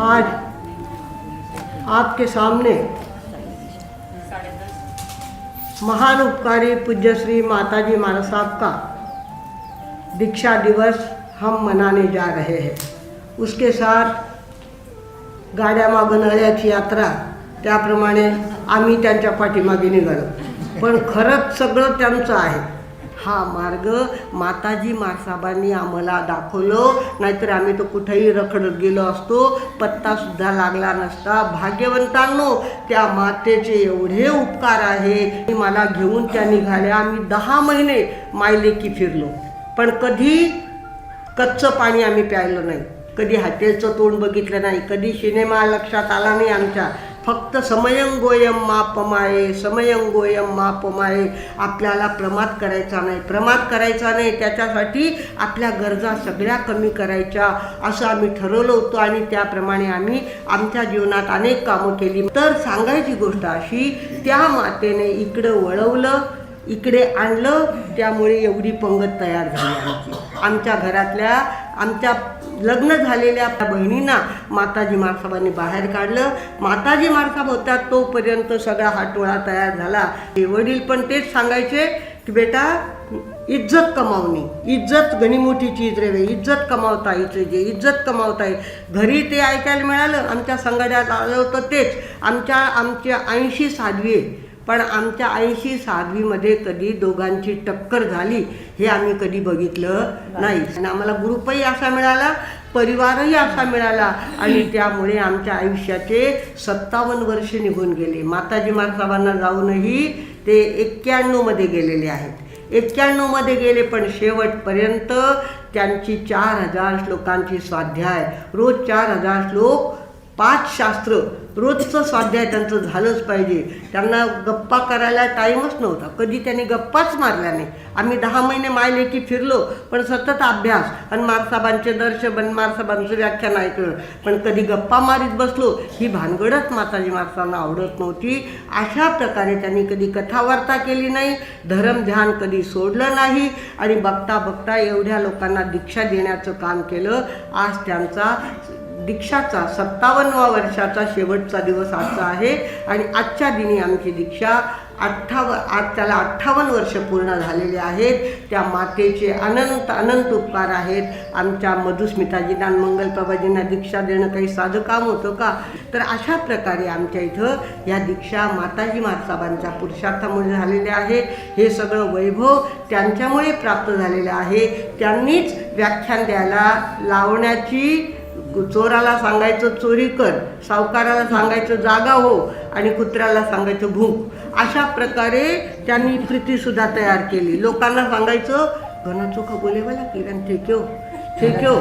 आज आपके सामने महान उपकारी पूज्य श्री माताजी महाराज साहब का दीक्षा दिवस हम मनाने जा रहे हैं। उसके साथ गाड्या मागं यात्रा त्याप्रमाणे आम्ही त्यांच्या पाठीमागे निघालो. पण खरंच सगळं त्यांचं आहे. हा मार्ग माताजी मासाबांनी आम्हाला दाखवलं. नाहीतर आम्ही तो कुठेही रखडत गेलो असतो. पत्तासुद्धा लागला नसता. भाग्यवंतांनो त्या मातेचे एवढे उपकार आहे. की मला घेऊन त्या निघाल्या. आम्ही दहा महिने मायलेकी फिरलो. पण कधी कच्चं पाणी आम्ही प्यायलं नाही. कधी हॉटेलचं तोंड बघितलं नाही. कधी सिनेमा लक्षात आला नाही आमच्या. फक्त समयंगोयम मापमाये समयंगोयम मापमाये. आपल्याला प्रमाद करायचा नाही. प्रमाद करायचा नाही त्याच्यासाठी आपल्या गरजा सगळ्या कमी करायच्या. असं आम्ही ठरवलं होतं आणि त्याप्रमाणे आम्ही आमच्या जीवनात अनेक कामं केली. तर सांगायची गोष्ट अशी त्या मातेने इकडं वळवलं इकडे आणलं त्यामुळे एवढी पंगत तयार झाली आमची. आमच्या घरातल्या आमच्या लग्न झालेल्या आपल्या बहिणींना माताजी मारसाबांनी बाहेर काढलं. माताजी मारसाब होत्या तोपर्यंत सगळा हा टोळा तयार झाला. हे वडील पण तेच सांगायचे की बेटा इज्जत कमावणे. इज्जत घणी मोठी चीज रेवे इज्जत कमावता येते जे इज्जत कमावता घरी ते ऐकायला मिळालं. आमच्या संघाड्यात आलं होतं तेच. आमच्या आमच्या ऐंशी साधवी आहे. पण आमच्या ऐंशी साधवीमध्ये कधी दोघांची टक्कर झाली हे आम्ही कधी बघितलं नाही. आणि आम्हाला ग्रुपही असा मिळाला परिवारही असा मिळाला. आणि त्यामुळे आमच्या आयुष्याचे सत्तावन्न वर्ष निघून गेले. माताजी मारसाबांना जाऊनही ते एक्क्याण्णवमध्ये गेलेले आहेत. एक्क्याण्णवमध्ये गेले पण शेवटपर्यंत त्यांची चार हजार श्लोकांची स्वाध्याय रोज चार हजार श्लोक पाच शास्त्र रोजचं स्वाध्याय त्यांचं झालंच पाहिजे. त्यांना गप्पा करायला टाईमच नव्हता. कधी त्यांनी गप्पाच मारल्या नाही. आम्ही दहा महिने मायलेकी फिरलो पण सतत अभ्यास. आणि मारसाबांचे दर्शन मारसाबांचं व्याख्यान ऐकलं. पण कधी गप्पा मारीत बसलो ही भानगडच माताजी मारसांना आवडत नव्हती. अशा प्रकारे त्यांनी कधी कथावार्ता केली नाही धर्म ध्यान कधी सोडलं नाही आणि बघता बघता एवढ्या लोकांना दीक्षा देण्याचं काम केलं. आज त्यांचा दीक्षाचा सत्तावन्नवा वर्षाचा शेवटचा दिवस आजचा आहे. आणि आजच्या दिनी आमची दीक्षा अठ्ठाव आज त्याला अठ्ठावन्न वर्ष पूर्ण झालेले आहेत. त्या मातेचे अनंत अनंत उपकार आहेत. आमच्या मधुस्मिताजींना मंगलप्रभाजींना दीक्षा देणं काही साधं काम होतं का? तर अशा प्रकारे आमच्या इथं ह्या दीक्षा माताजी मातसाबांच्या पुरुषार्थामुळे झालेल्या आहेत. हे सगळं वैभव त्यांच्यामुळे प्राप्त झालेलं आहे. त्यांनीच व्याख्यान द्यायला लावण्याची चोराला सांगायचं चोरी कर सावकाराला सांगायचं जागा हो आणि कुत्र्याला सांगायचं भूक. अशा प्रकारे त्यांनी प्रीतीसुद्धा तयार केली. लोकांना सांगायचं घना बोलेवाला किरण ठेक्यो हो, ठेक्यो हो.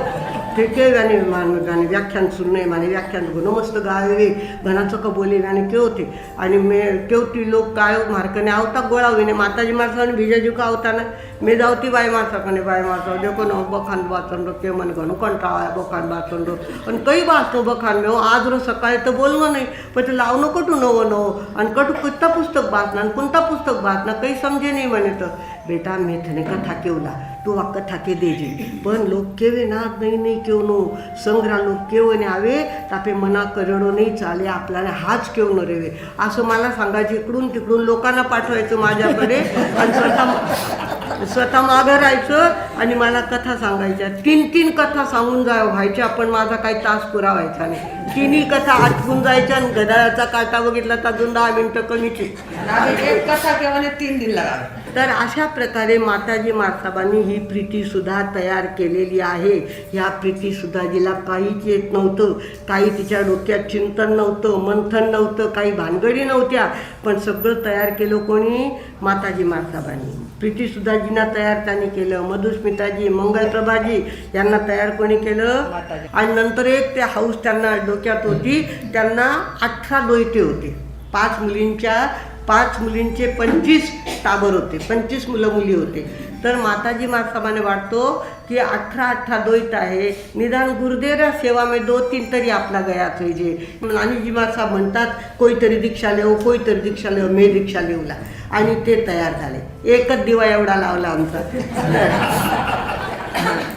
ठेके गाणे मान गाणे व्याख्यान सुनणे माने व्याख्यान घणं मस्त गावे घनाचं कबोली गाणे केवते आणि मे केवती लोक काय हो, मार्कने आवता गोळावीने माताजी माणसाने भिजाजी का आवताना मे जावती बाय माणसाकडे बाय माणसा देखो न बखान बाचंडो के मन घणू कंटाळा बखान बाचंडो आणि काही वाचतो बखान मे आज रो सकाळी तर बोलणं नाही पण ते लावणं कटू नवं नवं. आणि कटू कोणता पुस्तक वाचणं आणि कोणता पुस्तक वाचणं काही समजे नाही म्हणे तर. बेटा मेथने कथा केवला तू वा कथा के देजे पण लोक केवे ना नाही नाही केव नो? संग्रा लोक केव ने आवे तापे मना करडो नाही चाले आपल्याला हाच केव न रेवे. असं मला सांगायचं इकडून तिकडून लोकांना पाठवायचं माझ्याकडे आणि स्वतः स्वतः मागं राहायचं आणि मला कथा सांगायच्या. तीन तीन कथा सांगून जा व्हायच्या पण माझा काही तास पुरा व्हायचा नाही. तिन्ही कथा आटकून जायच्या आणि गदाळाचा काटा बघितला तर अजून दहा मिनटं कमीची. एक कथा केव्हा तीन दिन लागला तर अशा प्रकारे माताजी मासाबांनी ही प्रीतीसुद्धा तयार केलेली आहे. ह्या प्रीतीसुद्धा जिला काहीच येत नव्हतं. काही तिच्या डोक्यात चिंतन नव्हतं मंथन नव्हतं काही भानगडी नव्हत्या. पण सगळं तयार केलं कोणी? माताजी मासाबांनी. प्रीतीसुद्धाजींना तयार त्यांनी केलं. मधुस्मिताजी मंगलप्रभाजी यांना तयार कोणी केलं. आणि नंतर एक ते हाऊस त्यांना डोक्यात होती. त्यांना अठरा दोयते होते. पाच मुलींच्या पाच मुलींचे पंचवीस टाबर होते पंचवीस मुलं मुली होते. तर माताजी मासाबाने वाटतो की अठरा अठरा द्वैत आहे. निदान गुरुदेरा सेवा में दो तीन तरी आपला गया पाहिजे आणि जी मासा म्हणतात कोईतरी दीक्षा लेव कोईतरी दीक्षा लिहो मे दीक्षा लिहूला आणि ते तयार झाले. एकच दिवा एवढा लावला आमचा.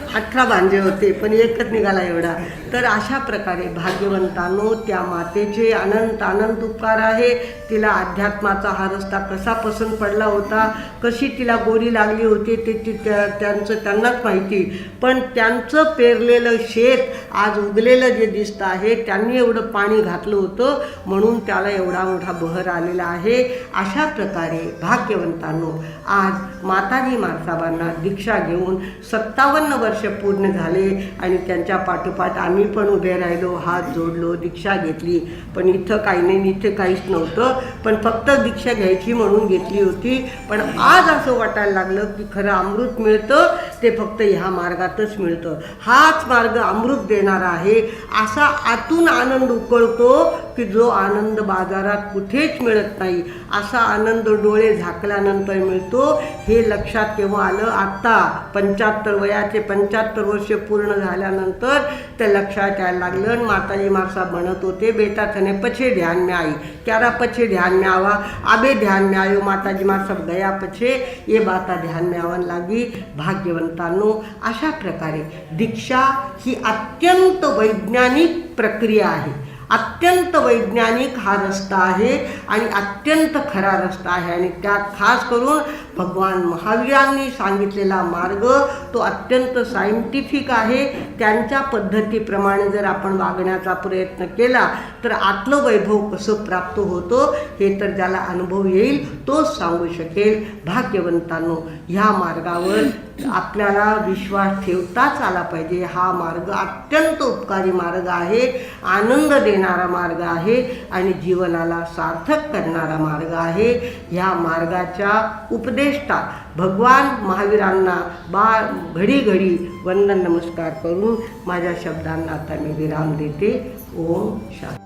अठरा भांजे होते पण एकच निघाला एवढा. तर अशा प्रकारे भाग्यवंतांनो त्या मातेचे अनंत अनंत उपकार आहे. तिला अध्यात्माचा हा रस्ता कसा पसंत पडला होता कशी तिला गोडी लागली होती ते ती त्या त्यांचं त्यांनाच माहिती. पण त्यांचं पेरलेलं शेत आज उगलेलं जे दिसतं आहे त्यांनी एवढं पाणी घातलं होतं म्हणून त्याला एवढा मोठा बहर आलेला आहे. अशा प्रकारे भाग्यवंतांनो आज माताजी मारसाबांना दीक्षा घेऊन सत्तावन्न वर्ष पूर्ण झाले आणि त्यांच्या पाठोपाठ आम्ही पण उभे राहिलो हात जोडलो दीक्षा घेतली. पण इथं काही नाही इथे काहीच नव्हतं. पण फक्त दीक्षा घ्यायची म्हणून घेतली होती. पण आज असं वाटायला लागलं की खरं अमृत मिळतं ते फक्त ह्या मार्गातच मिळतं. हाच मार्ग अमृत देणारा आहे. असा आतून आनंद उकळतो की जो आनंद बाजारात कुठेच मिळत नाही असा आनंद डोळे झाकल्यानंतर मिळतो. हे लक्षात केव्हा आलं? आत्ता पंच्याहत्तर वयाचे पंच्याहत्तर वर्ष पूर्ण झाल्यानंतर ते लक्षात यायला लागलं आणि माताजी मारसा म्हणत होते बेटा थने पछे ध्यान में आई. क्यारा पछे ध्यान में आवा? आबे ध्यान में आयो माताजी मारसा गया पछे. ये बाता ध्यान में आवन लागी भाग्यवंतांनो. अशा प्रकारे दीक्षा ही अत्यंत वैज्ञानिक प्रक्रिया आहे. अत्यंत वैज्ञानिक हा रस्ता आहे आणि अत्यंत खरा रस्ता आहे. आणि त्यात खास करून भगवान महावीरांनी सांगितलेला मार्ग तो अत्यंत सायंटिफिक आहे. त्यांच्या पद्धतीप्रमाणे जर आपण वागण्याचा प्रयत्न केला तर आतलं वैभव कसं प्राप्त होतं हे तर ज्याला अनुभव येईल तोच सांगू शकेल. भाग्यवंतांनो ह्या मार्गावर आपल्याला विश्वास ठेवताच आला पाहिजे. हा मार्ग अत्यंत उपकारी मार्ग आहे. आनंद देणारा मार्ग आहे आणि जीवनाला सार्थक करणारा मार्ग आहे. ह्या मार्गाच्या उपदेष्टा भगवान महावीरांना बा घडी घडी वंदन नमस्कार करून माझ्या शब्दांना आता मी विराम देते. ओम शांती.